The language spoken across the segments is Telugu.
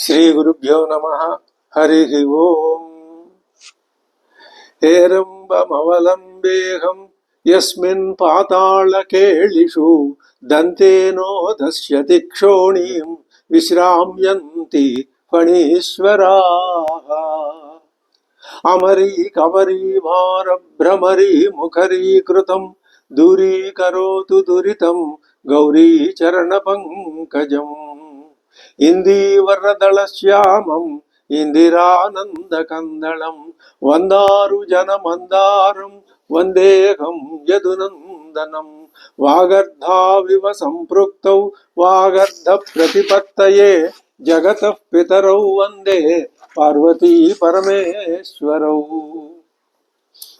శ్రీ గురుభ్యో నమ. హరి ఓం. ఏరంబమవలంబేహం యస్మిన్ పాతాళకేళిషు దంతేనో దశ్యతి క్షోణీం విశ్రామ్యంతి ఫణీశ్వరా. అమరీ కమరీ ముఖరీకృతం దూరీకరోతు దురితం గౌరీ చరణ పంకజం ఇందీవరదళశ్యామం ఇందిరానందకందళం వందారు జనమందారం వందేహం యదునందనం. వాగర్ధావివ సంపృక్తౌ వాగర్ధ ప్రతిపత్తయే జగత పితరౌ వందే పార్వతీ పరమేశ్వరౌ.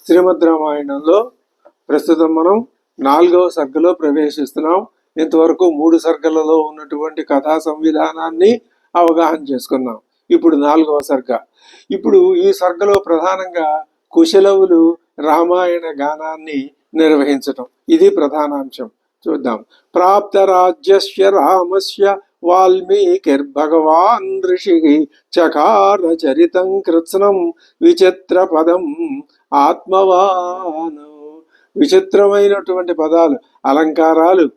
శ్రీమద్ రామాయణంలో ప్రస్తుతం మనం నాలుగవ సర్గలో ప్రవేశిస్తున్నాం. ఇంతవరకు మూడు సర్గలలో ఉన్నటువంటి కథా సంవిధానాన్ని అవగాహన చేసుకున్నాం. ఇప్పుడు నాలుగవ సర్గ. ఇప్పుడు ఈ సర్గలో ప్రధానంగా కుశలవులు రామాయణ గానాన్ని నిర్వహించటం. ఇది ప్రధానాంశం. చూద్దాం. ప్రాప్త రాజ్యస్య రామస్య వాల్మీకిర్భగవాన్ ఋషి చకార చరితం కృత్స్నం విచిత్ర పదం ఆత్మవాన్. విచిత్రమైనటువంటి పదాలు అలంకారాలు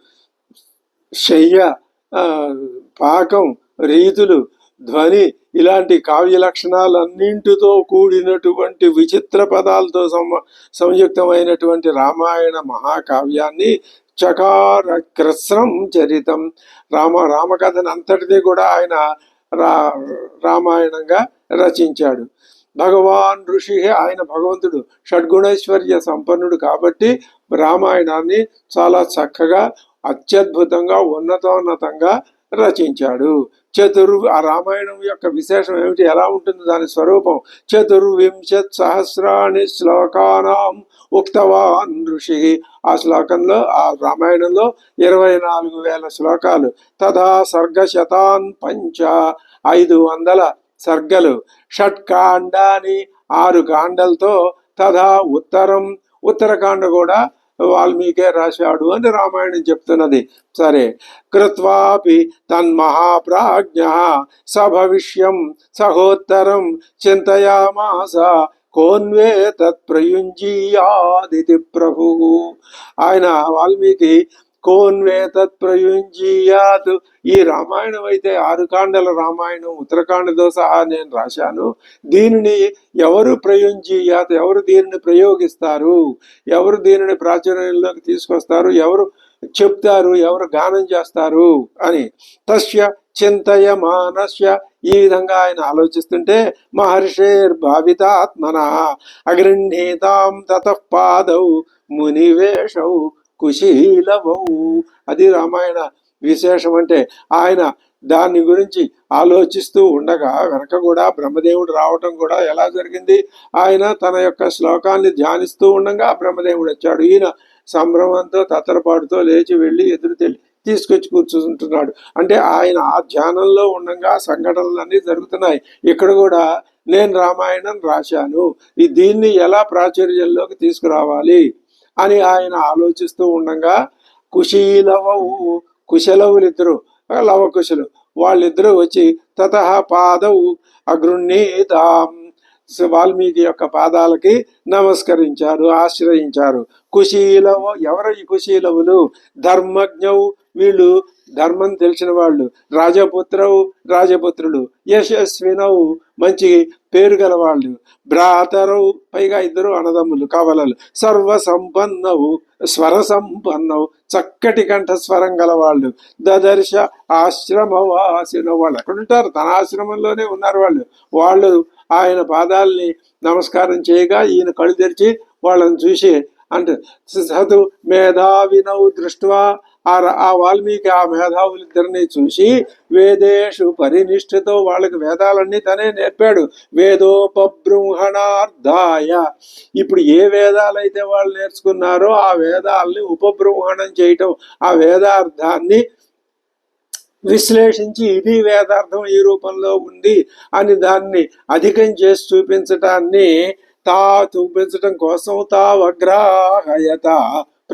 శయ్య పాకం రీతులు ధ్వని ఇలాంటి కావ్య లక్షణాలన్నింటితో కూడినటువంటి విచిత్ర పదాలతో సమ సంయుక్తమైనటువంటి రామాయణ మహాకావ్యాన్ని చకార క్రస్రం చరితం. రామ రామకథను అంతటిది కూడా ఆయన రా రామాయణంగా రచించాడు. భగవాన్ ఋషి ఆయన భగవంతుడు షడ్గుణైశ్వర్య సంపన్నుడు కాబట్టి రామాయణాన్ని చాలా చక్కగా అత్యద్భుతంగా ఉన్నతోన్నతంగా రచించాడు. చతుర్ ఆ రామాయణం యొక్క విశేషం ఏమిటి? ఎలా ఉంటుంది దాని స్వరూపం? చతుర్వింశత్ సహస్రాణి శ్లోకానాం ఉక్తవాన్ ఋషి. ఆ శ్లోకంలో ఆ రామాయణంలో ఇరవై నాలుగు వేల శ్లోకాలు. తథా సర్గశతాన్ పంచ ఐదు వందల సర్గలు. షట్కాండాన్ని ఆరు కాండలతో తథా ఉత్తరం ఉత్తరకాండ కూడా వాల్మీకే రాశాడు అని రామాయణం చెప్తున్నది. సరే కృత్వాపి తన్మహాప్రాజ్ఞ సభవిష్యం సహోత్తరం చింతయామాస కోన్వే తత్ప్రయుంజీయాదితి ప్రభు. ఆయన వాల్మీకి కోన్వే తత్ప్రయుంజీయాత్ ఈ రామాయణం అయితే ఆరు కాండల రామాయణం ఉత్తరకాండతో సహా నేను రాశాను. దీనిని ఎవరు ప్రయుంజీయాత్? ఎవరు దీనిని ప్రయోగిస్తారు? ఎవరు దీనిని ప్రాచుర్యంలోకి తీసుకొస్తారు? ఎవరు చెప్తారు? ఎవరు గానం చేస్తారు? అని తస్య చింతయ మానస్య ఈ విధంగా ఆయన ఆలోచిస్తుంటే మహర్షేర్ భావితాత్మన అగృహీతాం తతఃపాదౌ మునివేషౌ కుశీలవౌ. అది రామాయణ విశేషం అంటే ఆయన దాని గురించి ఆలోచిస్తూ ఉండగా వెనక కూడా బ్రహ్మదేవుడు రావటం కూడా ఎలా జరిగింది? ఆయన తన యొక్క శ్లోకాన్ని ధ్యానిస్తూ ఉండగా బ్రహ్మదేవుడు వచ్చాడు. ఈయన సంభ్రమంతో తత్తరపాటుతో లేచి వెళ్ళి ఎదురు తెలి తీసుకొచ్చి కూర్చుంటున్నాడు. అంటే ఆయన ఆ ధ్యానంలో ఉండగా సంఘటనలన్నీ జరుగుతున్నాయి. ఇక్కడ కూడా నేను రామాయణం రాశాను. ఈ దీన్ని ఎలా ప్రాచుర్యంలోకి తీసుకురావాలి? అని ఆయన ఆలోచిస్తూ ఉండగా కుశీలవవు కుశలవులిద్దరు లవకుశలు. వాళ్ళిద్దరూ వచ్చి తత పాదవు అగృహీతాం వాల్మీకి యొక్క పాదాలకి నమస్కరించారు ఆశ్రయించారు. కుశీలవు ఎవరు ఈ కుశీలవులు? ధర్మజ్ఞవు వీళ్ళు ధర్మం తెలిసిన వాళ్ళు. రాజపుత్రవు రాజపుత్రులు. యశస్వినవు మంచి పేరు గలవాళ్ళు భ్రాతరవు పైగా ఇద్దరు అన్నదమ్ములు కవలలు. సర్వ సంపన్నవు స్వర సంపన్నవు చక్కటి కంఠస్వరం గల వాళ్ళు. దదర్శ ఆశ్రమవాసిన వాళ్ళు. అక్కడ ఉంటారు తన ఆశ్రమంలోనే ఉన్నారు వాళ్ళు. వాళ్ళు ఆయన పాదాలని నమస్కారం చేయగా ఈయన కళ్ళు తెరిచి వాళ్ళని చూసి అంటే సదు మేధావినవు దృష్ట్వా ఆ ఆ వాల్మీకి ఆ మేధావులిద్దరినీ చూసి వేదేషు పరినిష్ఠతో వాళ్ళకి వేదాలన్నీ తనే నేర్పాడు. వేదోపబృంహణార్థాయ ఇప్పుడు ఏ వేదాలైతే వాళ్ళు నేర్చుకున్నారో ఆ వేదాలని ఉపబృంహణం చేయటం ఆ వేదార్థాన్ని విశ్లేషించి ఇది వేదార్థం ఈ రూపంలో ఉంది అని దాన్ని అధికం చేసి చూపించటాన్ని తా చూపించటం కోసం తా వగ్రాహయత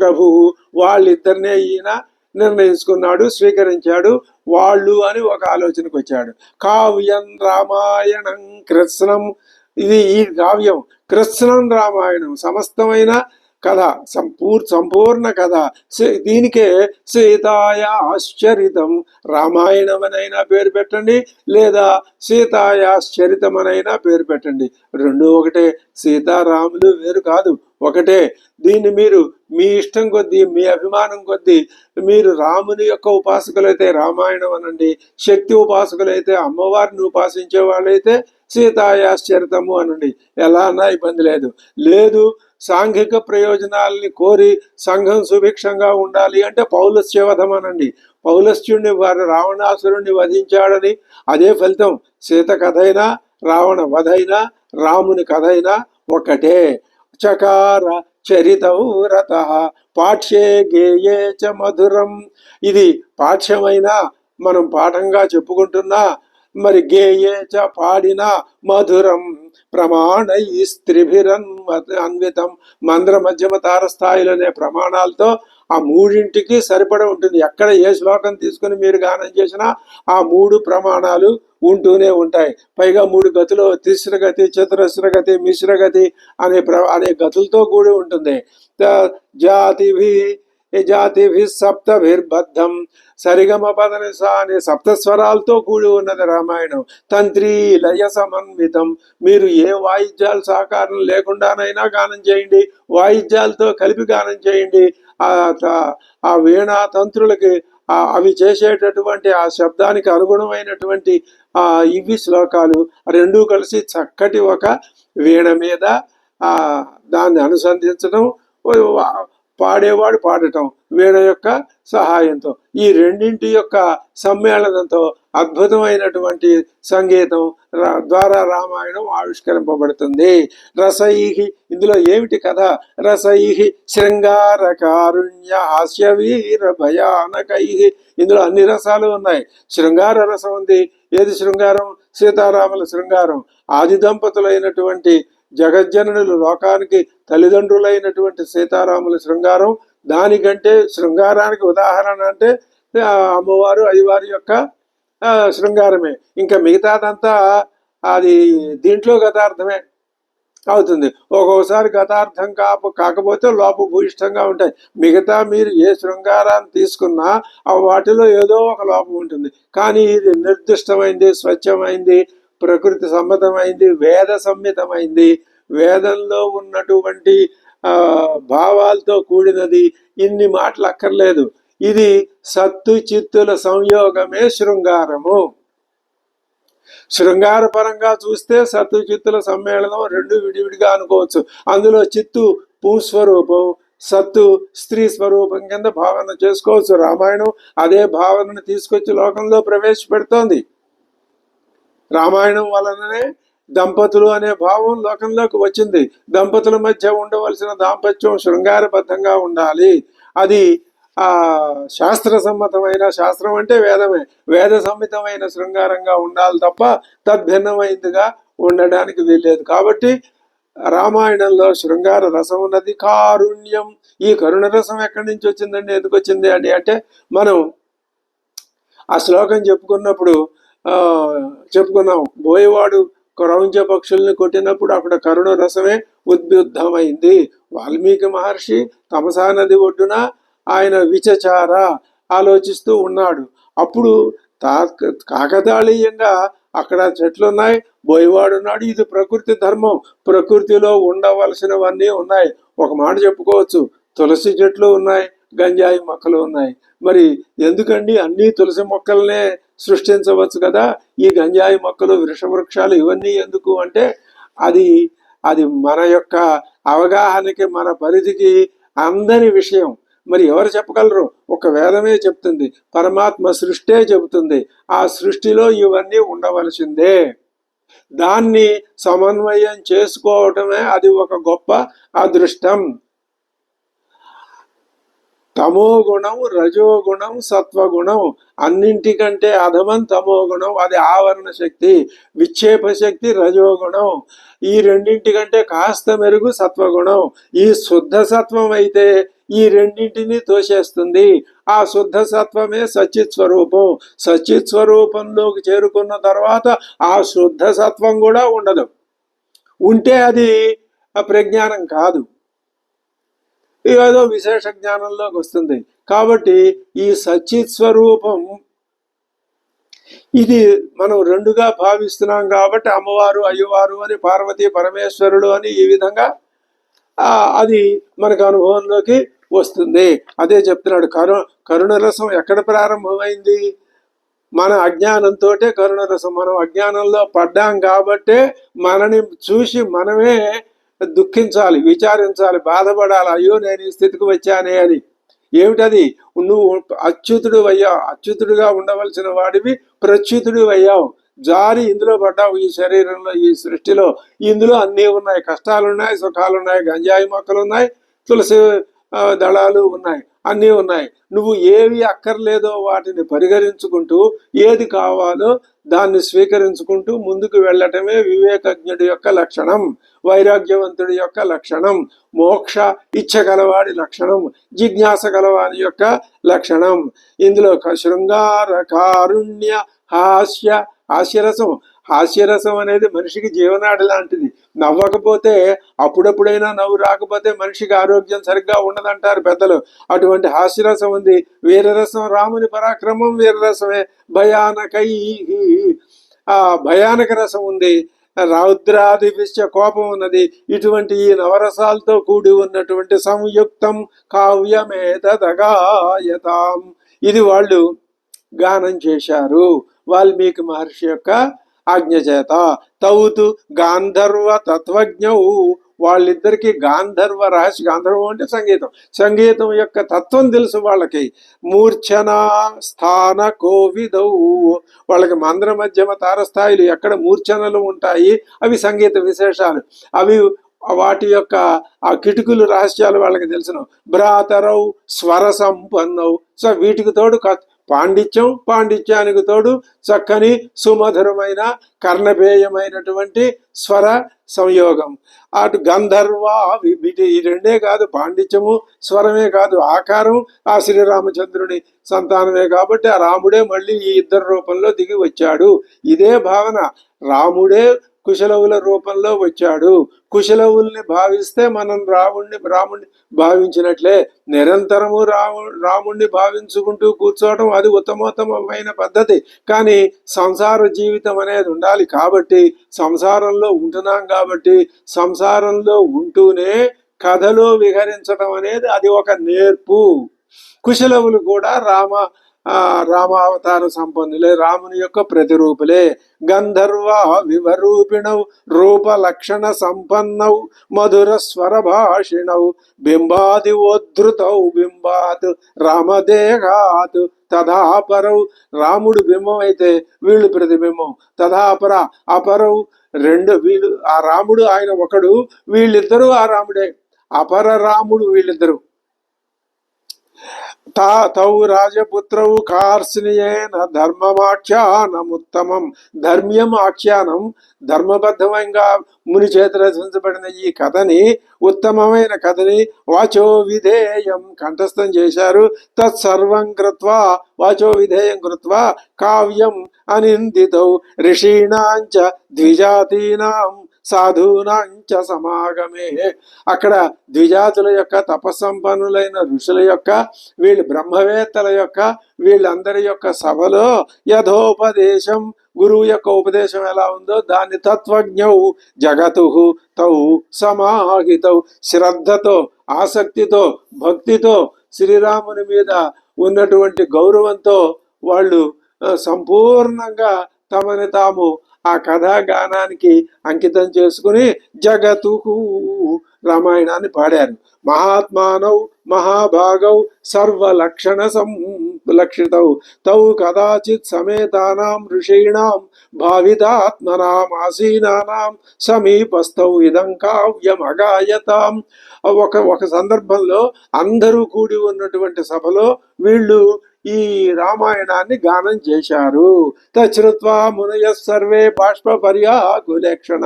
ప్రభు వాళ్ళిద్దరినే ఈయన నిర్ణయించుకున్నాడు స్వీకరించాడు వాళ్ళు అని ఒక ఆలోచనకు వచ్చాడు. కావ్యం రామాయణం కృష్ణం ఇది ఈ కావ్యం కృష్ణం రామాయణం. సమస్తమైన కథ సంపూర్ సంపూర్ణ కథ. దీనికే సీతాయ ఆశ్చరితం. రామాయణమనైనా పేరు పెట్టండి లేదా సీతాయాశ్చరితమనైనా పేరు పెట్టండి. రెండు ఒకటే. సీతారాములు వేరు కాదు. ఒకటే దీన్ని మీరు మీ ఇష్టం కొద్దీ మీ అభిమానం కొద్దీ మీరు రాముని యొక్క ఉపాసకులైతే రామాయణం అనండి శక్తి ఉపాసకులైతే అమ్మవారిని ఉపాసించే వాళ్ళైతే సీతాయాశ్చరితము అనండి. ఎలా అన్నా ఇబ్బంది లేదు. లేదు సాంఘిక ప్రయోజనాల్ని కోరి సంఘం సుభిక్షంగా ఉండాలి అంటే పౌలస్యవధం అనండి. పౌలస్యుడిని వారి రావణాసురుణ్ణి వధించాడని అదే ఫలితం. సీత కథైనా రావణ వధైనా రాముని కథైనా ఒకటే. చకార చరితౌరత పాఠ్యే గేయే చ మధురం. ఇది పాఠ్యమైన మనం పాఠంగా చెప్పుకుంటున్నా మరి గేయే చ పాడిన మధురం. ప్రమాణ ఈ స్త్రిభిరన్ అన్వితం. మంద్ర మధ్యమ తార స్థాయిలోనే ప్రమాణాలతో ఆ మూడింటికి సరిపడ ఉంటుంది. ఎక్కడ ఏ శ్లోకం తీసుకుని మీరు గానం చేసినా ఆ మూడు ప్రమాణాలు ఉంటూనే ఉంటాయి. పైగా మూడు గతులు తిస్ర గతి చతురస్ర గతి మిశ్ర గతి అనే ప్ర అనే గతులతో కూడి ఉంటుంది. త- జాతిభి జాతిభి సప్తభిర్బద్ధం సరిగమ పదనిస అనే సప్తస్వరాలతో కూడి ఉన్నది రామాయణం. తంత్రి లయ సమన్వితం. మీరు ఏ వాయిద్యాలు సహకారం లేకుండానైనా గానం చేయండి. వాయిద్యాలతో కలిపి గానం చేయండి. ఆ వీణా తంత్రులకి అవి చేసేటటువంటి ఆ శబ్దానికి అనుగుణమైనటువంటి ఆ ఇవి శ్లోకాలు రెండూ కలిసి చక్కటి ఒక వీణ మీద దాన్ని అనుసంధించడం పాడేవాడు పాడటం వీణ యొక్క సహాయంతో. ఈ రెండింటి యొక్క సమ్మేళనంతో అద్భుతమైనటువంటి సంగీతం రా- ద్వారా రామాయణం ఆవిష్కరింపబడుతుంది. రసైహి ఇందులో ఏమిటి కథ? రసైహి శృంగార కారుణ్య హాస్య వీర భయానకై ఇందులో అన్ని రసాలు ఉన్నాయి. శృంగార రసం ఉంది. ఏది శృంగారం? సీతారాముల శృంగారం. ఆది దంపతులైనటువంటి జగజ్జనులు లోకానికి తల్లిదండ్రులైనటువంటి సీతారాముల శృంగారం. దానికంటే శృంగారానికి ఉదాహరణ అంటే అమ్మవారు అయ్యవారి యొక్క శృంగారమే. ఇంకా మిగతాదంతా అది దీంట్లో గతార్థమే అవుతుంది. ఒక్కోసారి గతార్థం కాపు కాకపోతే లోపభూయిష్టంగా ఉంటాయి. మిగతా మీరు ఏ శృంగారాన్ని తీసుకున్నా వాటిలో ఏదో ఒక లోపం ఉంటుంది. కానీ ఇది నిర్దిష్టమైంది స్వచ్ఛమైంది ప్రకృతి సమ్మతమైంది వేద సమ్మితమైంది. వేదంలో ఉన్నటువంటి భావాలతో కూడినది. ఇన్ని మాటలు అక్కర్లేదు ఇది సత్తు చిత్తుల సంయోగమే శృంగారము. శృంగార పరంగా చూస్తే సత్తు చిత్తుల సమ్మేళనం రెండు విడివిడిగా అనుకోవచ్చు. అందులో చిత్తు భూస్వరూపం సత్తు స్త్రీ స్వరూపం కింద భావన చేసుకోవచ్చు. రామాయణం అదే భావనను తీసుకొచ్చి లోకంలో ప్రవేశపెడుతోంది. రామాయణం వలననే దంపతులు అనే భావం లోకంలోకి వచ్చింది. దంపతుల మధ్య ఉండవలసిన దాంపత్యం శృంగారబద్ధంగా ఉండాలి. అది శాస్త్ర సమ్మతమైన శాస్త్రం అంటే వేదమే. వేద సమ్మితమైన శృంగారంగా ఉండాలి తప్ప తద్భిన్నమైందిగా ఉండడానికి వీల్లేదు. కాబట్టి రామాయణంలో శృంగార రసం ఉన్నది. కారుణ్యం. ఈ కరుణ రసం ఎక్కడి నుంచి వచ్చిందండి? ఎందుకు వచ్చింది అండి? అంటే మనం ఆ శ్లోకం చెప్పుకున్నప్పుడు చెప్పుకున్నాం. బోయవాడు క్రౌంచ పక్షుల్ని కొట్టినప్పుడు అక్కడ కరుణ రసమే ఉద్బుద్ధమైంది. వాల్మీకి మహర్షి తమసా నది ఒడ్డున ఆయన విచచార ఆలోచిస్తూ ఉన్నాడు. అప్పుడు తా- కాకతాళీయంగా అక్కడ చెట్లు ఉన్నాయి బోయవాడు ఇది ప్రకృతి ధర్మం. ప్రకృతిలో ఉండవలసినవన్నీ ఉన్నాయి. ఒక మాట చెప్పుకోవచ్చు. తులసి చెట్లు ఉన్నాయి. గంజాయి మొక్కలు ఉన్నాయి. మరి ఎందుకండి అన్ని తులసి మొక్కలనే సృష్టించవచ్చు కదా? ఈ గంజాయి మొక్కలు వృక్షవృక్షాలు ఇవన్నీ ఎందుకు అంటే అది అది మన యొక్క అవగాహనకి మన పరిధికి అందని విషయం. మరి ఎవరు చెప్పగలరు? ఒక వేదమే చెప్తుంది. పరమాత్మ సృష్టే చెబుతుంది. ఆ సృష్టిలో ఇవన్నీ ఉండవలసిందే. దాన్ని సమన్వయం చేసుకోవటమే అది ఒక గొప్ప అదృష్టం. తమో గుణం రజో గుణం సత్వగుణం అన్నింటికంటే అధమం తమో గుణం అది ఆవరణ శక్తి విక్షేప శక్తి రజోగుణం ఈ రెండింటికంటే కాస్త మెరుగు సత్వగుణం ఈ శుద్ధ సత్వం అయితే ఈ రెండింటిని తోసేస్తుంది. ఆ శుద్ధ సత్వమే సచిత్ స్వరూపం. సచిత్ స్వరూపంలోకి చేరుకున్న తర్వాత ఆ శుద్ధ సత్వం కూడా ఉండదు. ఉంటే అది ప్రజ్ఞానం కాదు. ఏదో విశేష జ్ఞానంలోకి వస్తుంది. కాబట్టి ఈ సచిత్ స్వరూపం ఇది మనం రెండుగా భావిస్తున్నాం కాబట్టి అమ్మవారు అయ్యవారు అని పార్వతీ పరమేశ్వరుడు అని ఈ విధంగా అది మనకు అనుభవంలోకి వస్తుంది. అదే చెప్తున్నాడు కరు కరుణరసం ఎక్కడ ప్రారంభమైంది? మన అజ్ఞానంతో కరుణరసం. మనం అజ్ఞానంలో పడ్డాం కాబట్టే మనని చూసి మనమే దుఃఖించాలి విచారించాలి బాధపడాలి. అయ్యో నేను ఈ స్థితికి వచ్చానే అని. ఏమిటది? నువ్వు అచ్యుతుడు అయ్యావు. అచ్యుతుడుగా ఉండవలసిన వాడివి ప్రచ్యుతుడు అయ్యావు. జారి ఇందులో పడ్డావు ఈ శరీరంలో ఈ సృష్టిలో. ఇందులో అన్నీ ఉన్నాయి. కష్టాలు ఉన్నాయి సుఖాలు ఉన్నాయి గంజాయి మొక్కలు ఉన్నాయి తులసి దళాలు ఉన్నాయి అన్నీ ఉన్నాయి. నువ్వు ఏవి అక్కర్లేదో వాటిని పరిగణించుకుంటూ ఏది కావాలో దాన్ని స్వీకరించుకుంటూ ముందుకు వెళ్ళటమే వివేకజ్ఞుడి యొక్క లక్షణం వైరాగ్యవంతుడి యొక్క లక్షణం మోక్ష ఇచ్చ గలవాడి లక్షణం జిజ్ఞాస గలవాడి యొక్క లక్షణం. ఇందులో శృంగార కారుణ్య హాస్య హాస్యరసం. హాస్యరసం అనేది మనిషికి జీవనాడి లాంటిది. నవ్వకపోతే అప్పుడప్పుడైనా నవ్వు రాకపోతే మనిషికి ఆరోగ్యం సరిగ్గా ఉండదంటారు పెద్దలు. అటువంటి హాస్యరసం ఉంది. వీరరసం రాముని పరాక్రమం వీరరసమే. భయానకై ఆ భయానక రసం ఉంది. రౌద్రాదివిశ్య కోపం ఉన్నది. ఇటువంటి ఈ నవరసాలతో కూడి ఉన్నటువంటి సంయుక్తం కావ్యమేతదగాయతాం ఇది వాళ్ళు గానం చేశారు. వాల్మీకి మహర్షి యొక్క ఆజ్ఞ చేత తౌతు గాంధర్వ తత్వజ్ఞౌ. వాళ్ళిద్దరికి గాంధర్వ రహస్య గాంధర్వం అంటే సంగీతం. సంగీతం యొక్క తత్వం తెలుసు వాళ్ళకి. మూర్ఛన స్థాన కోవిదవు వాళ్ళకి మంద్ర మధ్యమ తారస్థాయిలు ఎక్కడ మూర్ఛనలు ఉంటాయి? అవి సంగీత విశేషాలు. అవి వాటి యొక్క ఆ కిటుకులు రహస్యాలు వాళ్ళకి తెలుసును భ్రాతరవు స్వర సంపన్నవు సో వీటికి తోడు క- పాండిత్యం పాండిత్యానికి తోడు చక్కని సుమధురమైన కర్ణపేయమైనటువంటి స్వర సంయోగం. అటు గంధర్వ ఈ రెండే కాదు పాండిత్యము స్వరమే కాదు ఆకారం ఆ శ్రీరామచంద్రుని సంతానమే కాబట్టి ఆ రాముడే మళ్ళీ ఈ ఇద్దరు రూపంలో దిగి వచ్చాడు. ఇదే భావన రాముడే కుశలవుల రూపంలో వచ్చాడు. కుశలవుల్ని భావిస్తే మనం రాముణ్ణి రాముణ్ణి భావించినట్లే నిరంతరము రాము రాముణ్ణి భావించుకుంటూ కూర్చోవడం అది ఉత్తమోత్తమైన పద్ధతి. కానీ సంసార జీవితం అనేది ఉండాలి కాబట్టి సంసారంలో ఉంటున్నాం కాబట్టి సంసారంలో ఉంటూనే కథలో విహరించడం అనేది అది ఒక నేర్పు. కుశలవులు కూడా రామ రామావతార సంపన్నులే రాముని యొక్క ప్రతిరూపులే. గంధర్వ వివరూపిణౌ రూప లక్షణ సంపన్నౌ మధుర స్వర భాషిణౌ బింబాది ఉద్ధృతౌ బింబాత్ రామదేహాత్ తదాపరౌ రాముడు బింబం అయితే వీళ్ళు ప్రతిబింబం. తదాపర అపరౌ రెండు వీళ్ళు ఆ రాముడు ఆయన ఒకడు వీళ్ళిద్దరూ ఆ రాముడే. అపర రాముడు వీళ్ళిద్దరు. తా తౌ రాజపుత్రౌ కార్స్నియేన ధర్మమాఖ్యానముత్తమం ధర్మ్యం ఆఖ్యానం ధర్మబద్ధంగా ముని చేత రచించబడిన ఈ కథని ఉత్తమమైన కథని వాచో విధేయం కంఠస్థం చేశారు. తత్సర్వం కృత్వా వాచో విధేయం కృత్వా కావ్యం అనిందితౌ. ఋషీణాంచ ద్విజాతీనాం సాధూనాంచ సమాగమే. అక్కడ ద్విజాతుల యొక్క తపసంపన్నులైన ఋషుల యొక్క వీళ్ళు బ్రహ్మవేత్తల యొక్క వీళ్ళందరి యొక్క సభలో యథోపదేశం గురువు యొక్క ఉపదేశం ఎలా ఉందో దాన్ని తత్వజ్ఞౌ జగతు తౌ సమాహితౌ. శ్రద్ధతో ఆసక్తితో భక్తితో శ్రీరాముని మీద ఉన్నటువంటి గౌరవంతో వాళ్ళు సంపూర్ణంగా తమని తాము ఆ కథాగానానికి అంకితం చేసుకుని జగతు రామాయణాన్ని పాడారు. మహాత్మానౌ మహాభాగౌ సర్వలక్షణ సంలక్షితౌ తౌ కదాచిత్ సమేతానాం ఋషీణాం భావితాత్మనాం ఆసీనానాం సమీపస్థౌ ఇదం కావ్యం అగాయతాం ఒక ఒక సందర్భంలో అందరూ కూడి ఉన్నటువంటి సభలో వీళ్ళు ఈ రామాయణాన్ని గానం చేశారు. తశ్రుత్వా మునయ సర్వే బాష్ప పర్యాకులక్షణ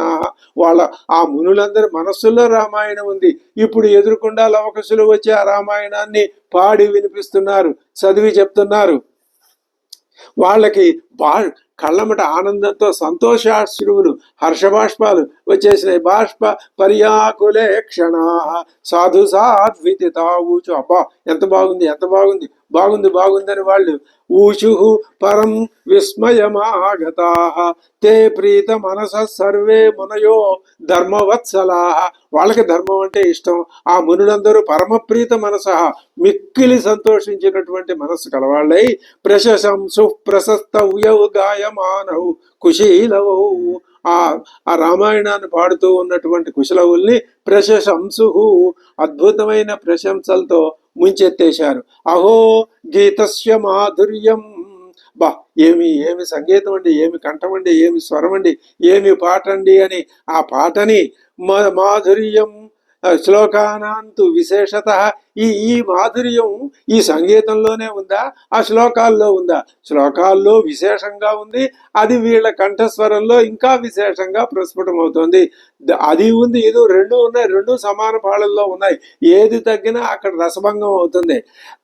వాళ్ళ ఆ మునులందరి మనస్సుల్లో రామాయణం ఉంది. ఇప్పుడు ఎదురుకుండా లవకసులు వచ్చి ఆ రామాయణాన్ని పాడి వినిపిస్తున్నారు చదివి చెప్తున్నారు. వాళ్ళకి బా కళ్ళమట ఆనందంతో సంతోషాశ్రువులు హర్షబాష్పాలు వచ్చేసినాయి. బాష్ప పర్యాకులే క్షణ సాధు సాధ్వితి ఊచు అబ్బా ఎంత బాగుంది ఎంత బాగుంది. బాగుంది బాగుందని వాళ్ళు ఊచు పరం విస్మయమాగతా తే ప్రీత మనస సర్వే మునయో ధర్మవత్సలా వాళ్ళకి ధర్మం అంటే ఇష్టం. ఆ మునులందరూ పరమప్రీత మనస. మిక్కిలి సంతోషించినటువంటి మనసు కలవాళ్ళై ప్రశంసు ప్రశస్త గాయమానవు కుశీలవు. ఆ ఆ రామాయణాన్ని పాడుతూ ఉన్నటువంటి కుశలవుల్ని ప్రశంసు అద్భుతమైన ప్రశంసలతో ముంచెత్తేశారు. అహో గీతస్య మాధుర్యం. బా ఏమి ఏమి సంగీతం అండి ఏమి కంఠం అండి ఏమి స్వరం అండి ఏమి పాట అండి అని ఆ పాటని మా- మాధుర్యం శ్లోకానాంతు విశేషత. ఈ ఈ మాధుర్యం ఈ సంగీతంలోనే ఉందా? ఆ శ్లోకాల్లో ఉందా? శ్లోకాల్లో విశేషంగా ఉంది. అది వీళ్ళ కంఠస్వరంలో ఇంకా విశేషంగా ప్రస్ఫుటమవుతుంది. అది ఉంది ఇది రెండు ఉన్నాయి రెండు సమాన పాళల్లో ఉన్నాయి. ఏది తగ్గినా అక్కడ రసభంగం అవుతుంది.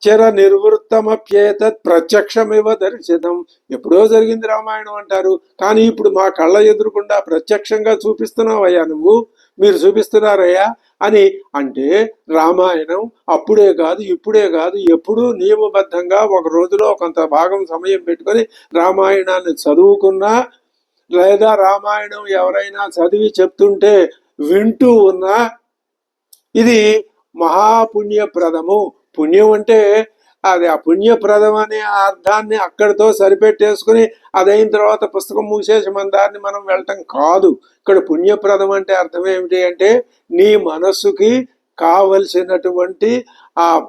చిర నిర్వృత్తమప్యేత ప్రత్యక్షమివ దర్శితం. ఎప్పుడో జరిగింది రామాయణం అంటారు. కానీ ఇప్పుడు మా కళ్ళ ఎదురుకుండా ప్రత్యక్షంగా చూపిస్తున్నావయ్యా నువ్వు? మీరు చూపిస్తున్నారయ్యా? అని అంటే రామాయణం అప్పుడే కాదు ఇప్పుడే కాదు ఎప్పుడూ నియమబద్ధంగా ఒక రోజులో కొంత భాగం సమయం పెట్టుకొని రామాయణాన్ని చదువుకున్నా లేదా రామాయణం ఎవరైనా చదివి చెప్తుంటే వింటూ ఉన్నా ఇది మహాపుణ్యప్రదము. పుణ్యం అంటే అది ఆ పుణ్యప్రదం అనే ఆ అర్థాన్ని అక్కడితో సరిపెట్టేసుకుని అదైన తర్వాత పుస్తకం మూసేసి మన మనం వెళ్ళటం కాదు. ఇక్కడ పుణ్యప్రదం అంటే అర్థం ఏమిటి అంటే నీ మనస్సుకి కావలసినటువంటి ఆ-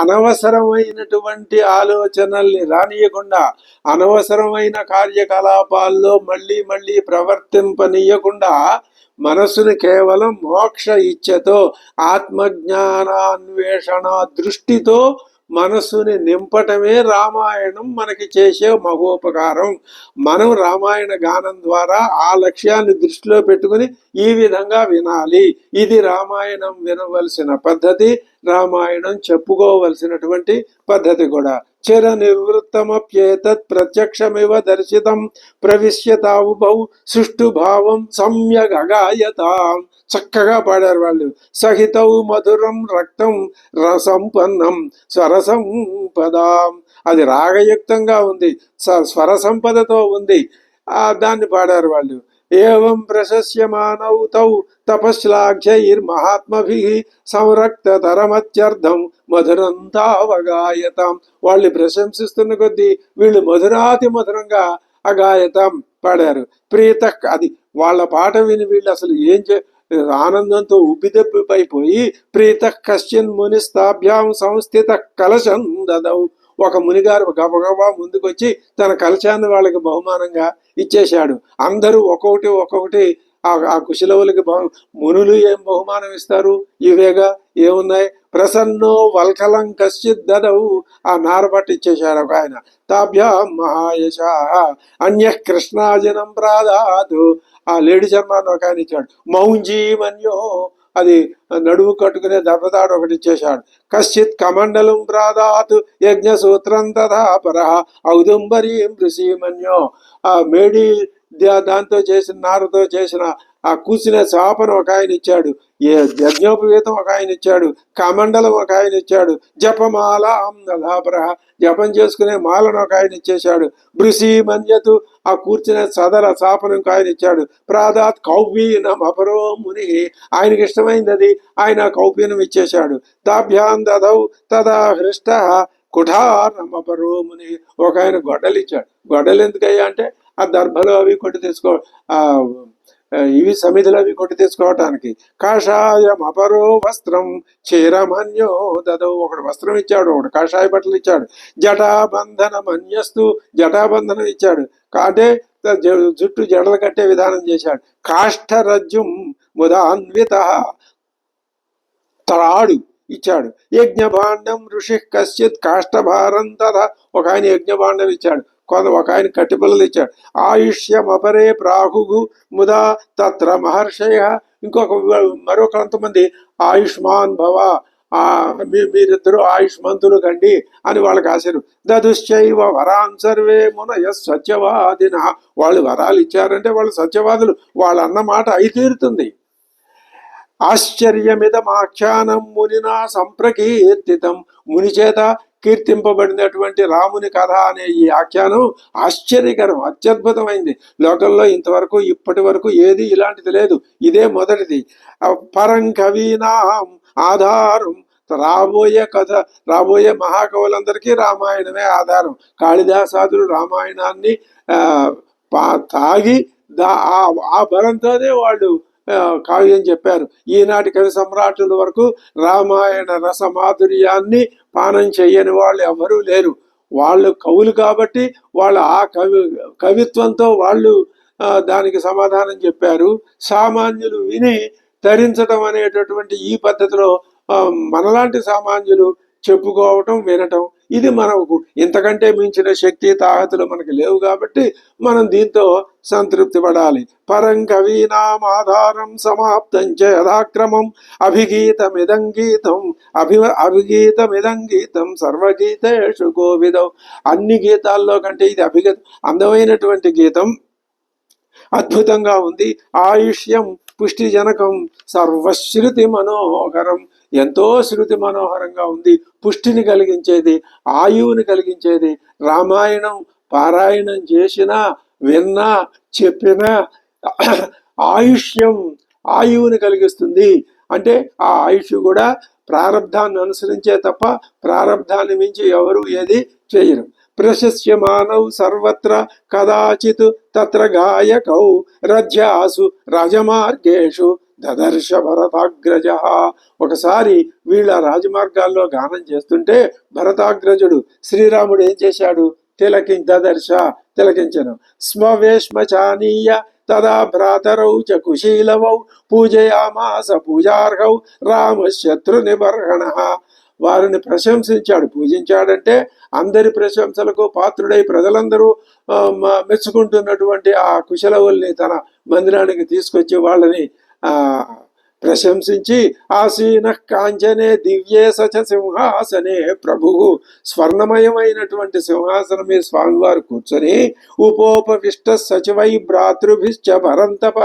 అనవసరమైనటువంటి ఆలోచనల్ని రానియకుండా అనవసరమైన కార్యకలాపాల్లో మళ్ళీ మళ్ళీ ప్రవర్తింపనీయకుండా మనస్సును కేవలం మోక్ష ఇచ్ఛతో ఆత్మజ్ఞానాన్వేషణ దృష్టితో మనస్సుని నింపటమే రామాయణం మనకి చేసే మహోపకారం. మనం రామాయణ గానం ద్వారా ఆ లక్ష్యాన్ని దృష్టిలో పెట్టుకుని ఈ విధంగా వినాలి. ఇది రామాయణం వినవలసిన పద్ధతి రామాయణం చెప్పుకోవలసినటువంటి పద్ధతి కూడా. చిర నివృత్తమప్యేతత్ ప్రత్యక్షమివ దర్శితం ప్రవిశ్యతావుభౌ సుష్ఠు భావం సమ్యగ్ చక్కగా పాడారు వాళ్ళు. సహితౌ మధురం రక్తం రసంపన్నం స్వరసంపదాం. అది రాగయుక్తంగా ఉంది. స- స్వర సంపదతో ఉంది దాన్ని పాడారు వాళ్ళు. ఏవం ప్రశస్యమానౌ తౌ తపశ్లాఘ్యైర్మహాత్మభి సంరక్తతరమత్యర్థం మధురంతావగాయతం వాళ్ళు ప్రశంసిస్తున్న కొద్దీ వీళ్ళు మధురాతి మధురంగా అగాయతం పాడారు. ప్రీత అది వాళ్ళ పాట విని వీళ్ళు అసలు ఏం చే ఆనందంతో ఉబ్బిదబ్బిపైపోయి ప్రీత కశ్చిన్ మునిస్తాభ్యాం సంస్థిత కలశం దదౌ ఒక మునిగారు గబగబా ముందుకొచ్చి తన కలశాన్ని వాళ్ళకి బహుమానంగా ఇచ్చేశాడు. అందరూ ఒక్కొక్కటి ఒక్కొక్కటి ఆ ఆ కుశలవులకి మునులు ఏం బహుమానం ఇస్తారు? ఇవేగా? ఏమున్నాయి? ప్రసన్నో వల్కలం కశ్చిత్ దదవు ఆ నారబట్టి ఇచ్చేశాడు ఒక ఆయన. తాభ్యా మహాయశ అన్య కృష్ణాజనం ప్రాదాదు. ఆ లేడి చర్మాన్ని ఒక ఆయన ఇచ్చాడు. మౌంజీ మన్యో అది నడువు కట్టుకునే దెబ్బతాడు ఒకటి ఇచ్చేశాడు కశ్చిత్ కమండలం ప్రాదాత్ యజ్ఞ సూత్రం తథా పరః ఔదుంబరీం ఋషిమన్యో ఆ మేడి దాంతో చేసిన నారతో చేసిన ఆ కూసిన చాపను ఒక ఆయన ఇచ్చాడు. ఏ యజ్ఞోపవీతం ఒక ఆయన ఇచ్చాడు కమండలం ఒక ఆయన ఇచ్చాడు జపమాల దధాపర జపం చేసుకునే మాలను ఒక ఆయన ఇచ్చేశాడు బృషి మన్యతు ఆ కూర్చునే సదర చాపను ఒక ఆయన ఇచ్చాడు ప్రాదాత్ కౌపీనం అపరో ముని ఆయనకి ఇష్టమైంది అది ఆయన కౌపీనం ఇచ్చేశాడు తాభ్యాం దదౌ తదా హృష్ట కుఠారమపరో ముని ఒక ఆయన గొడ్డలు ఇచ్చాడు గొడ్డలు ఎందుకయ్యా అంటే ఆ దర్భలో అవి కొట్టి తెచ్చుకో ఆ, ఇవి సమిధిలో అవి కొట్టి తెచ్చుకోవటానికి కాషాయం అపరో వస్త్రం చీరమన్యో దదో. ఒకడు వస్త్రం ఇచ్చాడు ఒకడు కాషాయ బట్టలు ఇచ్చాడు. జటాబంధన అన్యస్తు జటాబంధనం ఇచ్చాడు. అంటే జుట్టు జడలు కట్టే విధానం చేశాడు. కాష్టరజ్జుం ముదాన్విత త్రాడు ఇచ్చాడు. యజ్ఞభాండం ఋషి కశ్చిత్ కాష్టభారం తథా ఒక ఆయన యజ్ఞభాండం ఇచ్చాడు. కొంత ఒక ఆయన కట్టిపిల్లలు ఇచ్చాడు. ఆయుష్యం అపరే ప్రాహుగు ముదా తత్ర మహర్షయ. ఇంకొక మరో కొంతమంది ఆయుష్మాన్ భవ. మీ- మీరిద్దరూ ఆయుష్మంతులు కండి అని వాళ్ళకి ఆశలు దదుశ్చైవ వరాన్ సర్వే మునయ సత్యవాదిన. వాళ్ళు వరాలు ఇచ్చారంటే వాళ్ళు సత్యవాదులు. వాళ్ళు అన్న మాట అయి తీరుతుంది. ఆశ్చర్యమిదమాఖ్యానం మునినా సంప్రకీర్తితం. ముని చేత కీర్తింపబడినటువంటి రాముని కథ అనే ఈ ఆఖ్యానం ఆశ్చర్యకరం అత్యద్భుతమైంది. లోకంలో ఇంతవరకు ఇప్పటి వరకు ఏది ఇలాంటిది లేదు. ఇదే మొదటిది. పరం కవీనాం ఆధారం. రాబోయే కథ రాబోయే మహాకవులందరికీ రామాయణమే ఆధారం. కాళిదాసాదులు రామాయణాన్ని పా- తాగి దా ఆ- భరంతోనే బలంతోనే వాళ్ళు కావ్యం చెప్పారు. ఈనాటి కవి సమ్రాటుల వరకు రామాయణ రస మాధుర్యాన్ని పానం చెయ్యని వాళ్ళు ఎవరూ లేరు. వాళ్ళు కవులు కాబట్టి వాళ్ళ ఆ కవి కవిత్వంతో వాళ్ళు దానికి సమాధానం చెప్పారు. సామాన్యులు విని తరించడం అనేటటువంటి ఈ పద్ధతిలో మనలాంటి సామాన్యులు చెప్పుకోవటం వినటం ఇది మనకు ఇంతకంటే మించిన శక్తి తాహతులు మనకి లేవు కాబట్టి మనం దీంతో సంతృప్తి పడాలి. పరం కవీనాం ఆధారం సమాప్తం చ యథాక్రమం అభిగీతమిదం గీతం అభి అభిగీతమిదం గీతం సర్వగీతేషు గోవిదం. అన్ని గీతాల్లో కంటే ఇది అభిగత అందమైనటువంటి గీతం. అద్భుతంగా ఉంది. ఆయుష్యం పుష్టిజనకం సర్వశ్రుతి మనోహరం ఎంతో శృతి మనోహరంగా ఉంది. పుష్టిని కలిగించేది ఆయువుని కలిగించేది రామాయణం పారాయణం చేసినా విన్నా చెప్పినా ఆయుష్యం ఆయువుని కలిగిస్తుంది. అంటే ఆ ఆయుష్ కూడా ప్రారంధాన్ని అనుసరించే తప్ప ప్రారంధాన్ని మించి ఎవరు ఏది చేయరు. ప్రశస్యమానవు సర్వత్ర కదాచిత్ తత్ర గాయకౌ రజ్యాసు రాజమార్గేషు దదర్శ భరతాగ్రజ ఒకసారి వీళ్ళ రాజమార్గాల్లో గానం చేస్తుంటే భరతాగ్రజుడు శ్రీరాముడు ఏం చేశాడు? తిలకి దదర్శ తిలకించను. స్మవేష్మచానీయ తదా భ్రాతరౌ చ కుశీలవౌ పూజయామాస పూజార్హౌ రామశత్రు నిబర్హణ వారిని ప్రశంసించాడు. పూజించాడంటే అందరి ప్రశంసలకు పాత్రుడై ప్రజలందరూ మెచ్చుకుంటున్నటువంటి ఆ కుశలవుల్ని తన మందిరానికి తీసుకొచ్చి వాళ్ళని ప్రశంసించి ఆసీన కాంచనే దివ్యే సచ సింహాసనే ప్రభు. స్వర్ణమయమైనటువంటి సింహాసనం మీద స్వామివారు కూర్చొని ఉపోపవిష్ట సచివై భ్రాతృభిశ్చ భరంతప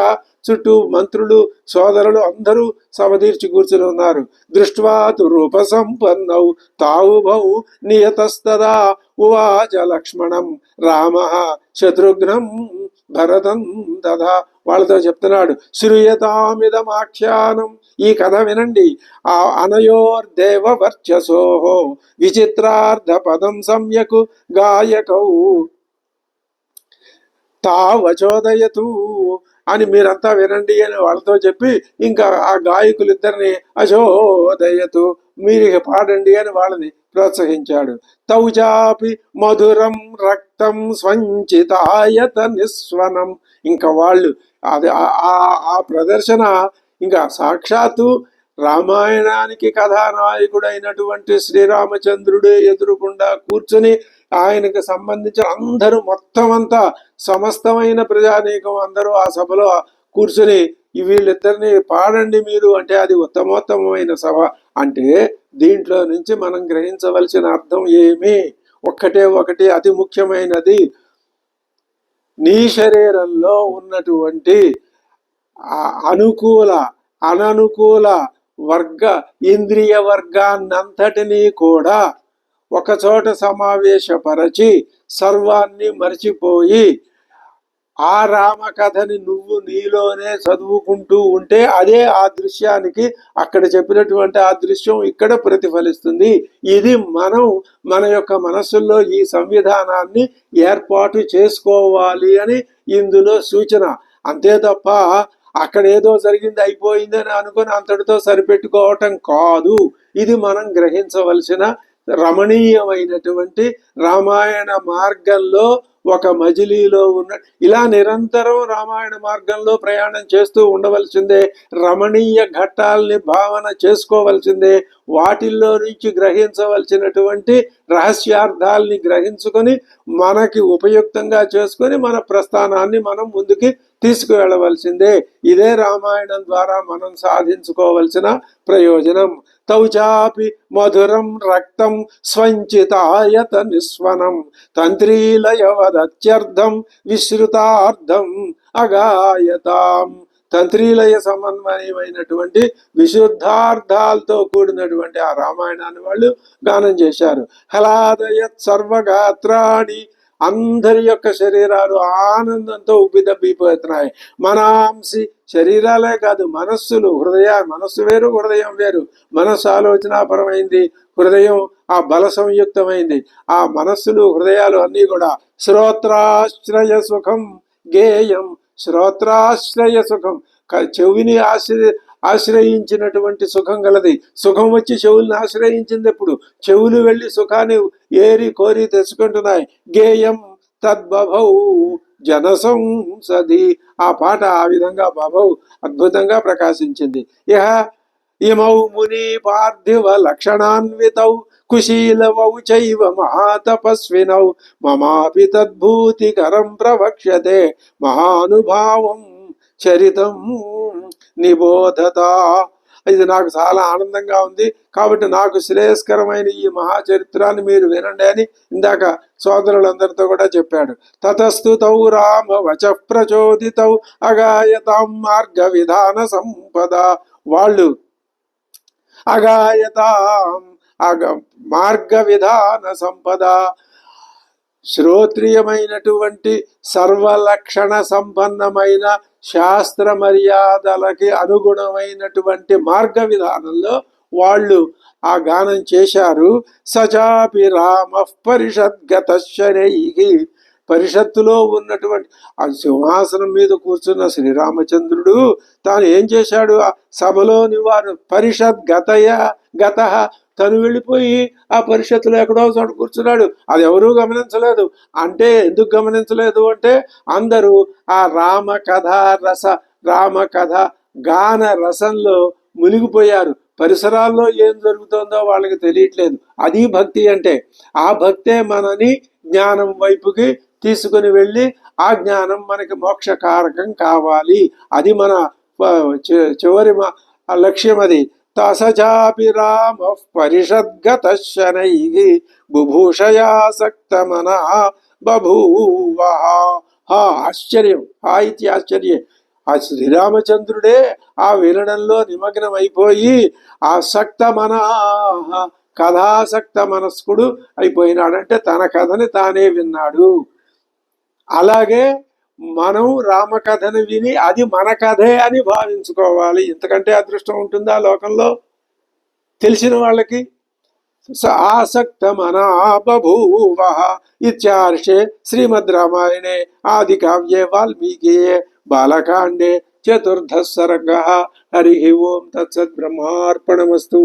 చుట్టూ మంత్రులు సోదరులు అందరూ సమదీర్చి కూర్చుని ఉన్నారు. దృష్ట్వాతు రూప సంపన్నౌ తావుభౌ నియతస్తదా ఉవాచ లక్ష్మణం రామ శత్రుఘ్నం భరతం దదా వాళ్ళతో చెప్తున్నాడు శ్రూయతామిదమాఖ్యానం ఈ కథ వినండి. ఆ అనయోర్దేవ వర్చసోహో విచిత్రార్థ పదం సమ్యకు గాయకౌ. తావచోదయతూ అని మీరంతా వినండి అని వాళ్ళతో చెప్పి ఇంకా ఆ గాయకులిద్దరిని అశోదయతు మీరు ఇక పాడండి అని వాళ్ళని ప్రోత్సహించాడు. తౌజాపి మధురం రక్తం స్వంచితాయత నిస్వనం. ఇంకా వాళ్ళు అది ఆ- ఆ- ఆ ప్రదర్శన ఇంకా సాక్షాత్తు రామాయణానికి కథానాయకుడైనటువంటి శ్రీరామచంద్రుడే ఎదురుకుండా కూర్చుని ఆయనకు సంబంధించిన అందరూ మొత్తం అంతా సమస్తమైన ప్రజానీకం అందరూ ఆ సభలో కూర్చుని వీళ్ళిద్దరిని పాడండి మీరు అంటే అది ఉత్తమోత్తమైన సభ. అంటే దీంట్లో నుంచి మనం గ్రహించవలసిన అర్థం ఏమి? ఒక్కటే ఒకటి అతి ముఖ్యమైనది. నీ శరీరంలో ఉన్నటువంటి అనుకూల అననుకూల వర్గ ఇంద్రియ వర్గాన్నంతటినీ కూడా ఒకచోట సమావేశపరచి సర్వాన్ని మర్చిపోయి ఆ రామకథని నువ్వు నీలోనే చదువుకుంటూ ఉంటే అదే ఆ దృశ్యానికి అక్కడ చెప్పినటువంటి ఆ దృశ్యం ఇక్కడ ప్రతిఫలిస్తుంది. ఇది మనం మన యొక్క మనస్సుల్లో ఈ సంవిధానాన్ని ఏర్పాటు చేసుకోవాలి అని ఇందులో సూచన. అంతే తప్ప అక్కడ ఏదో జరిగింది అయిపోయిందని అనుకుని అంతటితో సరిపెట్టుకోవటం కాదు. ఇది మనం గ్రహించవలసిన రమణీయమైనటువంటి రామాయణ మార్గంలో ఒక మజిలీలో ఉన్న ఇలా నిరంతరం రామాయణ మార్గంలో ప్రయాణం చేస్తూ ఉండవలసిందే రమణీయ ఘట్టాల్ని భావన చేసుకోవలసిందే వాటిల్లో నుంచి గ్రహించవలసినటువంటి రహస్యార్థాల్ని గ్రహించుకొని మనకి ఉపయుక్తంగా చేసుకొని మన ప్రస్థానాన్ని మనం ముందుకి తీసుకువెళ్ళవలసిందే. ఇదే రామాయణం ద్వారా మనం సాధించుకోవలసిన ప్రయోజనం. తౌచాపి మధురం రక్తం స్వంచితాయత నిస్వనం. తంత్రీలయవదత్యర్థం విశ్రుతార్థం అగాయతాం. తంత్రీలయ సమన్వయమైనటువంటి విశుద్ధార్థాలతో కూడినటువంటి ఆ రామాయణాన్ని వాళ్ళు గానం చేశారు. హలాదయత్ సర్వగాత్రాణి అందరి యొక్క శరీరాలు ఆనందంతో ఉబ్బిదబ్బిపోతున్నాయి. మనాంసి శరీరాలే కాదు మనస్సులు హృదయ మనస్సు వేరు హృదయం వేరు. మనస్సు ఆలోచనాపరమైంది హృదయం ఆ బల సంయుక్తమైంది. ఆ మనస్సులు హృదయాలు అన్నీ కూడా శ్రోత్రాశ్రయ సుఖం గేయం. శ్రోత్రాశ్రయ సుఖం. చెవిని ఆశ్రయ ఆశ్రయించినటువంటి సుఖం గలది. సుఖం వచ్చి చెవుల్ని ఆశ్రయించింది ఎప్పుడు? చెవులు వెళ్ళి సుఖాన్ని ఏరి కోరి తెచ్చుకుంటున్నాయి. గేయం తద్బభౌ జనసంసది. ఆ పాట ఆ విధంగా బభౌ అద్భుతంగా ప్రకాశించింది. ఇహ ఇమౌ ముని పార్థివ లక్షణాన్వితౌ. కుశీలవౌ చైవ మహాతపస్వినౌ. మమాపి తద్భూతికరం ప్రవక్ష్యతే. మహానుభావం చరితం నిబోధత. ఇది నాకు చాలా ఆనందంగా ఉంది. కాబట్టి నాకు శ్రేయస్కరమైన ఈ మహాచరిత్రాన్ని మీరు వినండి అని ఇందాక సోదరులందరితో కూడా చెప్పాడు. తతస్తు తౌ రామ వచ ప్రచోదితౌ అగాయతాం మార్గ విధాన సంపద. వాళ్ళు అగాయతాం అగ మార్గ విధాన సంపద. శ్రోత్రియమైనటువంటి సర్వలక్షణ సంపన్నమైన శాస్త్ర మర్యాదలకి అనుగుణమైనటువంటి మార్గ విధానంలో వాళ్ళు ఆ గానం చేశారు. సచాపి రామ పరిషద్గత పరిషత్తులో ఉన్నటువంటి ఆ సింహాసనం మీద కూర్చున్న శ్రీరామచంద్రుడు తాను ఏం చేశాడు? ఆ సభలోని వారు పరిషత్ గతయ గత తను వెళ్ళిపోయి ఆ పరిషత్తులో ఎక్కడో చోట కూర్చున్నాడు. అది ఎవరూ గమనించలేదు. అంటే ఎందుకు గమనించలేదు అంటే అందరూ ఆ రామ కథ రస రామ కథ గాన రసంలో మునిగిపోయారు. పరిసరాల్లో ఏం జరుగుతుందో వాళ్ళకి తెలియట్లేదు. అది భక్తి అంటే. ఆ భక్తే మనని జ్ఞానం వైపుకి తీసుకుని వెళ్ళి ఆ జ్ఞానం మనకి మోక్షకారకం కావాలి. అది మన చివరి ఆ లక్ష్యం అది. తసచాపి రామ పరిషద్గత శనై బుభూషయాసక్త మన బభూవ హా ఆశ్చర్యం హా ఇది ఆశ్చర్యం ఆ శ్రీరామచంద్రుడే ఆ వినడంలో నిమగ్నమైపోయి ఆసక్త మన కథాసక్త మనస్కుడు అయిపోయినాడంటే తన కథని తానే విన్నాడు. అలాగే మనం రామకథను విని అది మన కథే అని భావించుకోవాలి. ఇంతకంటే అదృష్టం ఉంటుందా లోకంలో? తెలిసిన వాళ్ళకి స ఆసక్త మనాబూవ ఇత్యార్షే శ్రీమద్ రామాయణే ఆది కావ్యే వాల్మీకియే బాలకాండే చతుర్థ సర్గ. హరి ఓం తత్సత్ బ్రహ్మార్పణమస్తు.